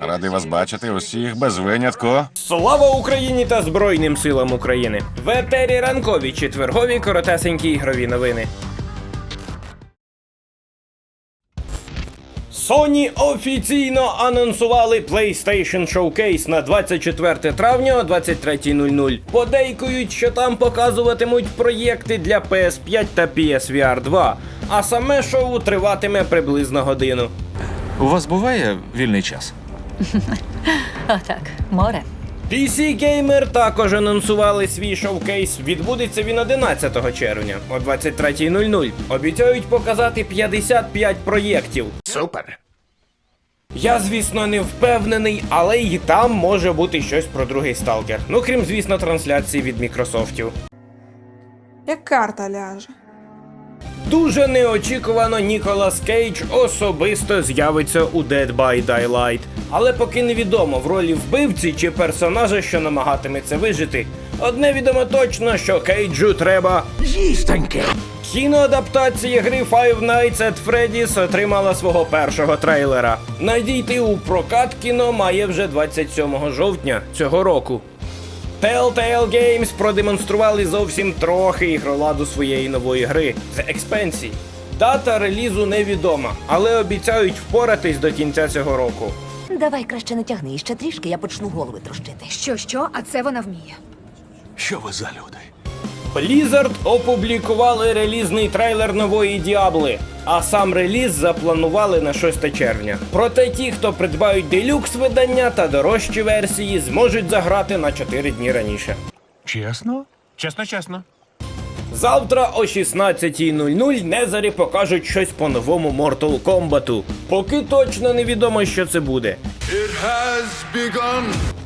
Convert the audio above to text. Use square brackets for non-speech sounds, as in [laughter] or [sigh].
Радий вас бачити усіх без винятку. Слава Україні та Збройним силам України! В етері ранкові четвергові коротесенькі ігрові новини. Sony офіційно анонсували PlayStation Showcase на 24 травня о 23.00. Подейкують, що там показуватимуть проєкти для PS5 та PSVR 2, а саме шоу триватиме приблизно годину. У вас буває вільний час? [laughs] Отак, море. PC Gamer також анонсували свій шоукейс. Відбудеться він 11 червня о 23.00. Обіцяють показати 55 проєктів. Супер. Я, звісно, не впевнений, але й там може бути щось про другий сталкер. Ну крім, звісно, трансляції від Мікрософтів. Як карта ляже. Дуже неочікувано Ніколас Кейдж особисто з'явиться у Dead by Daylight. Але поки невідомо в ролі вбивці чи персонажа, що намагатиметься вижити. Одне відомо точно, що Кейджу треба. Кіноадаптація гри Five Nights at Freddy's отримала свого першого трейлера. Надійти у прокат кіно має вже 27 жовтня цього року. Telltale Games продемонстрували зовсім трохи ігроладу своєї нової гри The Expansion. Дата релізу невідома, але обіцяють впоратись до кінця цього року. Давай краще не тягни ще трішки, я почну голови трощити. Що, що, а це вона вміє. Що ви за люди? Blizzard опублікували релізний трейлер нової Діабли, а сам реліз запланували на 6 червня. Проте ті, хто придбають делюкс видання та дорожчі версії, зможуть заграти на 4 дні раніше. Чесно? Чесно, чесно. Завтра о 16.00 Незарі покажуть щось по новому Mortal Kombat. Поки точно невідомо, що це буде.